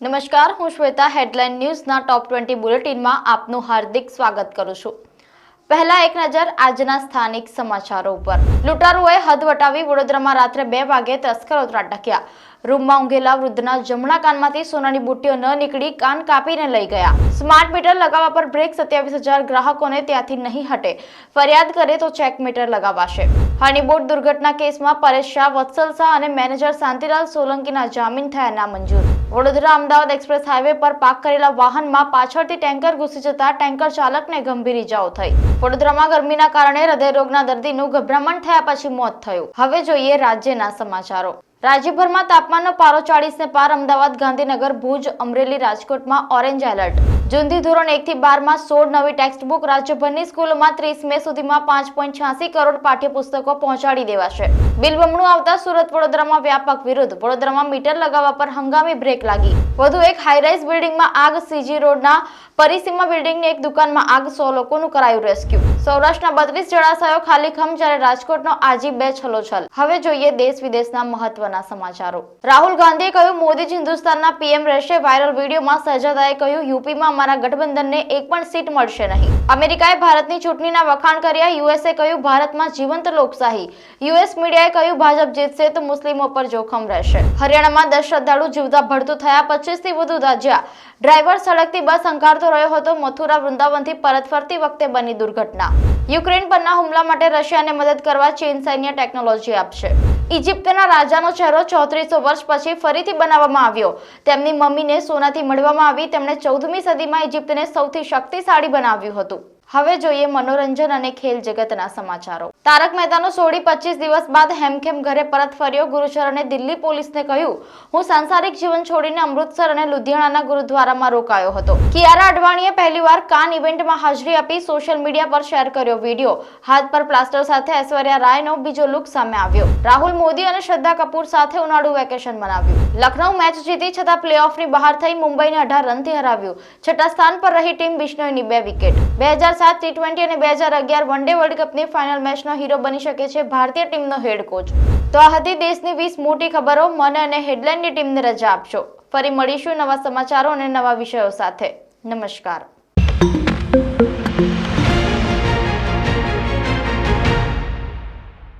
નમસ્કાર, હું શ્વેતા હેડલાઇન ન્યૂઝના ટોપ ટ્વેન્ટી બુલેટિનમાં આપનું હાર્દિક સ્વાગત કરું છું. પહેલા એક નજર આજના સ્થાનિક સમાચારો ઉપર. લૂંટારુઓએ હદ વટાવી વડોદરામાં રાત્રે બે વાગે તસ્કરો ત્રાટક્યા રૂમમાં ઊંઘેલા વૃદ્ધના જમણા કાનમાંથી સોનાની બુટ્ટીઓ ન નીકળી કાન કાપીને લઈ ગયા. સ્માર્ટ મીટર લગાવવા પર બ્રેક સત્યાવીસ હજાર ગ્રાહકોને ત્યાંથી નહીં હટે. ફરિયાદ કરે તો ચેક મીટર લગાવાશે. હનીબોટ દુર્ઘટના કેસમાં પરેશ શાહ, વત્સલ શાહ અને મેનેજર શાંતિલાલ સોલંકીના જામીન થયા નામંજૂર. વડોદરા અમદાવાદ એક્સપ્રેસ હાઈવે પર પાર્ક કરેલા વાહનમાં પાછળથી ટેન્કર ઘૂસી જતા ટેન્કર ચાલકને ગંભીર ઇજાઓ થઈ. વડોદરામાં ગરમીના કારણે હૃદયરોગના દર્દીનું ગભરામણ થયા પછી મોત થયું. હવે જોઈએ રાજ્યના સમાચારો. રાજ્યભરમાં તાપમાનનો પારો ચાળીસને પાર, અમદાવાદ, ગાંધીનગર, ભુજ, અમરેલી, રાજકોટમાં ઓરેન્જ એલર્ટ. જૂનથી ધોરણ એકથી બારમાં સોળ નવી ટેક્સ્ટ બુક રાજ્યભરની સ્કૂલોમાં ત્રીસ મે સુધીમાં પાંચ પોઈન્ટ છ્યાસી કરોડ પાઠ્યપુસ્તકો પહોંચાડી દેવાશે. બિલ બમણું આવતા સુરત વડોદરામાં વ્યાપક વિરોધ. વડોદરામાં મીટર લગાવવા પર હંગામી બ્રેક લાગી. વધુ એક હાઈરાઇઝ બિલ્ડિંગમાં આગ સીજી રોડના પરિસીમા બિલ્ડિંગની એક દુકાનમાં આગ, સો લોકોનું કરાયું રેસ્ક્યુ સૌરાષ્ટ્રના બત્રીસ જળાશયો ખાલીખમ જ્યારે રાજકોટનો આજી બે છલોછલ. હવે જોઈએ દેશ વિદેશના મહત્વના સમાચારો. રાહુલ ગાંધીએ કહ્યું મોદી હિન્દુસ્તાનના પીએમ રહેશે. વાયરલ વિડીયોમાં સહજાદાએ કહ્યું, યુપીમાં અમારા ગઠબંધનને એક પણ સીટ મળશે નહીં. અમેરિકાએ ભારતની ચૂંટણીના વખાણ કર્યા. યુએસએ કહ્યું, ભારતમાં જીવંત લોકશાહી. યુએસ મીડિયાએ કહ્યું, ભાજપ જીતશે તો મુસ્લિમો પર જોખમ રહેશે. હરિયાણામાં દસ શ્રદ્ધાળુ જીવતા ભડતું થયા. પચીસથી વધુ દાજ્યા. ડ્રાઈવર સડકથી બસ હંકારતો રહ્યો હતો. મથુરા, વૃંદાવનથી પરત ફરતી વખતે બની દુર્ઘટના. યુક્રેન પરના હુમલા માટે રશિયાને મદદ કરવા ચીન સૈન્ય ટેકનોલોજી આપશે. ઇજિપ્તના રાજાનો ચહેરો ચોત્રીસો વર્ષ પછી ફરીથી બનાવવામાં આવ્યો. તેમની મમ્મીને સોનાથી મળવામાં આવી, તેમણે ચૌદમી સદીમાં ઇજિપ્તને સૌથી શક્તિશાળી બનાવ્યું હતું. હવે જોઈએ મનોરંજન અને ખેલ જગતના સમાચારો. તારક મહેતાનો સોળી પચીસ દિવસ બાદ હેમખેમ ઘરે પરત ફર્યો. ગુરુચરણે દિલ્હી પોલીસને કહ્યું, હું સાંસારિક જીવન છોડીને અમૃતસર અને લુધિયાણાના ગુરુદ્વારામાં રોકાયો હતો. કિયારા અડવાણીએ પહેલીવાર કાન ઇવેન્ટમાં હાજરી આપી સોશિયલ મીડિયા પર શેર કર્યો વીડિયો. હાથ પર પ્લાસ્ટર સાથે ઐશ્વર્યા રાયનો બીજો લુક સામે આવ્યો. રાહુલ મોદી અને શ્રદ્ધા કપૂર સાથે ઉનાળુ વેકેશન મનાવ્યું. લખનઉ મેચ જીતી છતાં પ્લેઓફની બહાર થઈ મુંબઈને અઢાર રનથી હરાવ્યું. છઠ્ઠા સ્થાન પર રહી ટીમ બિશ્નોઈની બે વિકેટ. બે હજાર સાત ટી ટ્વેન્ટી અને બે હજાર અગિયાર વન ડે વર્લ્ડ કપની ફાઇનલ મેચનો હીરો બની શકે છે ભારતીય ટીમનો હેડ કોચ તો આ હતી દેશની વીસ મોટી ખબરો. મને અને હેડલાઇનની ટીમને રજા આપશો. ફરી મળીશું નવા સમાચારો અને નવા વિષયો સાથે. નમસ્કાર.